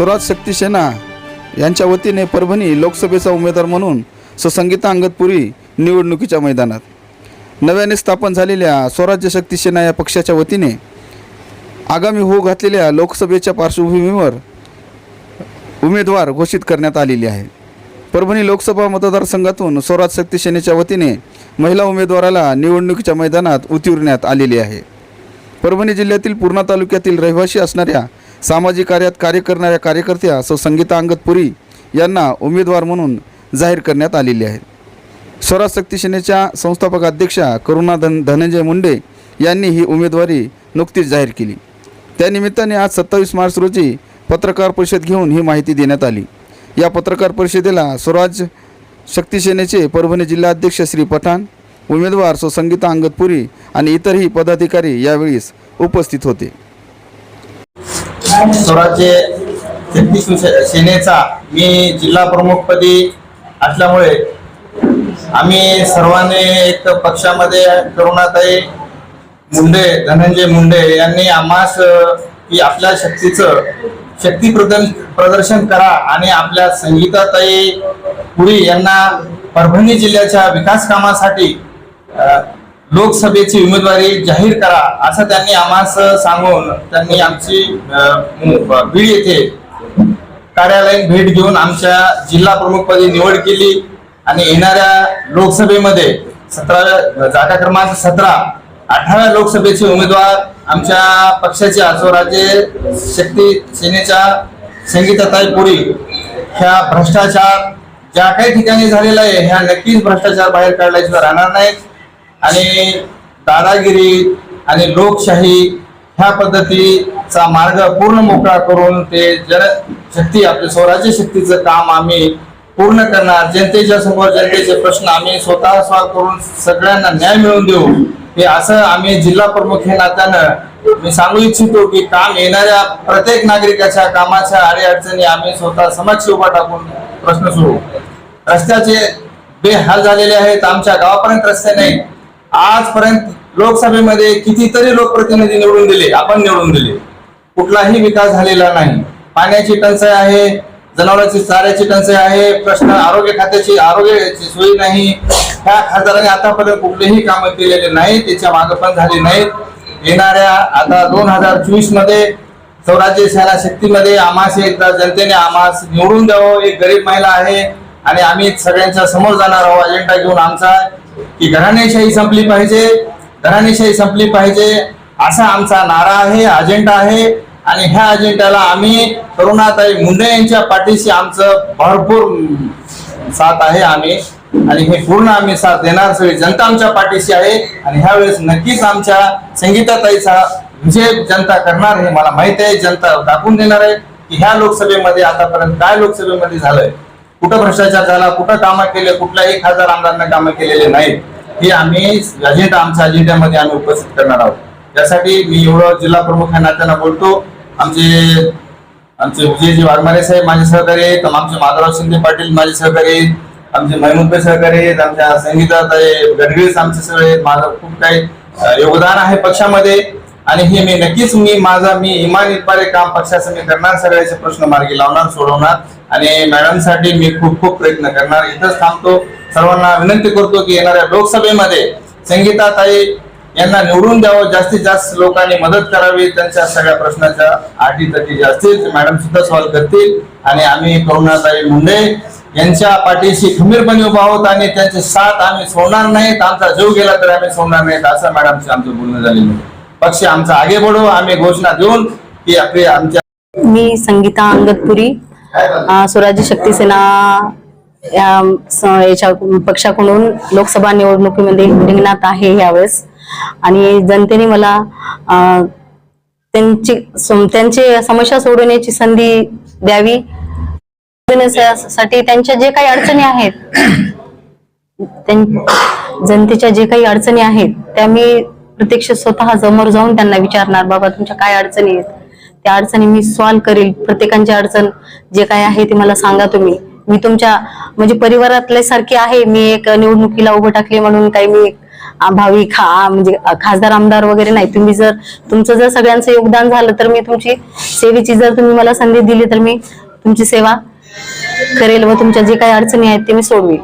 स्वराज शक्ती सेना यांच्या वतीने परभणी लोकसभेचा उमेदवार म्हणून सुसंगीता अंगतपुरी निवडणुकीच्या मैदानात. नव्याने स्थापन झालेल्या स्वराज्य शक्ती सेना या पक्षाच्या वतीने आगामी होऊ घातलेल्या लोकसभेच्या पार्श्वभूमीवर उमेदवार घोषित करण्यात आलेली आहे. परभणी लोकसभा मतदारसंघातून स्वराज शक्ती सेनेच्या वतीने महिला उमेदवाराला निवडणुकीच्या मैदानात उतरवण्यात आलेली आहे. परभणी जिल्ह्यातील पूर्णा तालुक्यातील रहिवासी असणाऱ्या सामाजिक कार्यात कार्य करणाऱ्या कार्यकर्त्या सौ संगीता अंगतपुरी यांना उमेदवार म्हणून जाहीर करण्यात आलेली आहे. स्वराज शक्ती सेनेच्या संस्थापक अध्यक्षा करुणा धन धनंजय मुंडे यांनी ही उमेदवारी नुकतीच जाहीर केली. त्यानिमित्ताने आज सत्तावीस मार्च रोजी पत्रकार परिषद घेऊन ही माहिती देण्यात आली. या पत्रकार परिषदेला स्वराज शक्ती सेनेचे परभणी जिल्हाध्यक्ष श्री पठाण उमेदवार सो संगीता अंगतपुरी आणि इतरही पदाधिकारी यावेळी उपस्थित होते. स्वराज्य शक्ती सेनेचा मी जिल्हा प्रमुखपदी असल्यामुळे आम्ही सर्वांनी एक पक्षामध्ये करुणाताई मुंडे धनंजय मुंडे यांनी आम्हास की आपल्या शक्तीचं शक्ती प्रदर्शन प्रदर्शन करा आणि आपल्या संगीताताई पुरी यांना परभणी जिल्ह्याच्या विकास कामासाठी लोकसभेची उमेदवारी जाहीर करा असं त्यांनी आम्हास सांगून त्यांनी आमची बीड येथे कार्यालयीन भेट घेऊन आमच्या जिल्हा प्रमुखपदी निवड केली आणि येणाऱ्या लोकसभेमध्ये सतराव्या जागा क्रमांक सतरा अठराव्या लोकसभेचे उमेदवार आमच्या पक्षाचे आजोराजे शक्ती सेनेच्या संगीताताई पुरी ह्या भ्रष्टाचार ज्या काही ठिकाणी झालेला आहे ह्या नक्कीच भ्रष्टाचार बाहेर काढल्याशिवाय राहणार नाहीत. आणि दादागिरी आणि लोकशाही ह्या पद्धतीचा मार्ग पूर्ण मोकळा करून ते जनशक्ती आपले स्वराज्य शक्तीचं काम आम्ही पूर्ण करणार. जनतेच्या समोर जनतेचे प्रश्न आम्ही स्वतः सॉल्व करून सगळ्यांना न्याय मिळवून देऊ. हे असं आम्ही जिल्हा प्रमुख हे नात्यानं मी सांगू इच्छितो की काम येणाऱ्या प्रत्येक नागरिकाच्या कामाच्या अडीअडचणी आम्ही स्वतः समक्ष उभा टाकून प्रश्न सुरू. रस्त्याचे बेहाल झालेले आहेत. आमच्या गावापर्यंत रस्ते नाही आजपर्यंत लोकसभेमध्ये कितीतरी लोकप्रतिनिधी निवडून दिले आपण निवडून दिले. कुठलाही विकास झालेला नाही. पाण्याची टंचाई आहे जनावरांची चाऱ्याची टंचाई आहे प्रश्न आरोग्य खात्याची आरोग्याची सोयी नाही. ह्या खासदारांनी आतापर्यंत कुठलेही कामं केलेले नाही त्याच्यामागे पण झाले नाहीत. येणाऱ्या आता दोन हजार चोवीसमध्ये स्वराज्य सेना शक्तीमध्ये आम्हास एकदा जनतेने आम्हास निवडून द्यावं एक गरीब महिला आहे आणि आम्ही सगळ्यांच्या समोर जाणार आहोत अजेंडा घेऊन आमचा की घराणेशाही संपली पाहिजे घराणेशाही संपली पाहिजे असा आमचा नारा आहे अजेंडा आहे. आणि ह्या अजेंड्याला आम्ही करुणाताई मुंडे यांच्या पाठीशी आमचं भरपूर साथ आहे आम्ही. आणि हे पूर्ण आम्ही साथ देणार सगळी जनता आमच्या पाठीशी आहे. आणि ह्या वेळेस नक्कीच आमच्या संगीताताईचा विजय जनता करणार हे मला माहीत आहे. जनता दाखवून देणार आहे की ह्या लोकसभेमध्ये आतापर्यंत काय लोकसभेमध्ये झालंय. कुठं भ्रष्टाचार झाला कुठं कामं केले कुठल्याही हजार आमदारांना कामं केलेले नाहीत हे आम्ही अजेंडा आमच्या अजेंड्यामध्ये आम्ही उपस्थित करणार आहोत. त्यासाठी मी एवढं जिल्हा प्रमुख या नात्यानं बोलतो. आमचे आमचे विजयजी वाघमारे साहेब माझे सहकारी आहेत आमचे माधवराव शिंदे पाटील माझे सहकारी आहेत आमचे महमूदभाई सहकारी आहेत आमच्या संगीतात गडगडीस आमचे सगळे माझं खूप काही योगदान आहे पक्षामध्ये. आणि हे मी नक्कीच मी माझा मी इमान काम पक्षाचं मी करणार सगळ्याचे प्रश्न मार्गी लावणार सोडवणार. आणि मॅडमसाठी मी खूप खूप प्रयत्न करणार. इथंच थांबतो. सर्वांना विनंती करतो की येणाऱ्या लोकसभेमध्ये संगीताताई यांना निवडून द्यावं. जास्तीत जास्त लोकांनी मदत करावी. त्यांच्या सगळ्या प्रश्नाच्या आठी तटी ज्या असतील मॅडम सुद्धा सॉल्व्ह करतील. आणि आम्ही करुणाताई मुंडे यांच्या पाठीशी खंबीरपणे उभा आहोत आणि त्यांचे साथ आम्ही सोडणार नाहीत. आमचा जीव गेला तर आम्ही सोडणार नाहीत असं मॅडमचं आमचं बोलणं झालेलं आहे. पक्ष आमचा आगे बढो आम्ही घोषणा देऊन की आपली आमच्या मी संगीता अंगतपुरी स्वराज्य शक्ती सेना याच्या पक्षाकडून लोकसभा निवडणुकीमध्ये रिंगणात आहे यावेळेस. आणि जनतेने मला त्यांची त्यांची समस्या सोडवण्याची संधी द्यावी. साठी त्यांच्या जे काही अडचणी आहेत जनतेच्या जे काही अडचणी आहेत त्या मी प्रत्यक्ष स्वतः समोर जाऊन त्यांना विचारणार बाबा तुमच्या काय अडचणी आहेत? त्या अडचणी मी सॉल्व्ह करेल. प्रत्येकांची अडचण जे काय आहे ते मला सांगा तुम्ही. मी तुमच्या म्हणजे परिवारातल्या सारखी आहे. मी एक निवडणुकीला उभं टाकले म्हणून काही मी भावी खा म्हणजे खासदार आमदार वगैरे नाही. तुम्ही जर तुमचं जर सगळ्यांचं योगदान झालं तर मी तुमची सेवेची जर तुम्ही मला संधी दिली तर मी तुमची सेवा करेल व तुमच्या जे काही अडचणी आहेत ते मी सोडवेल.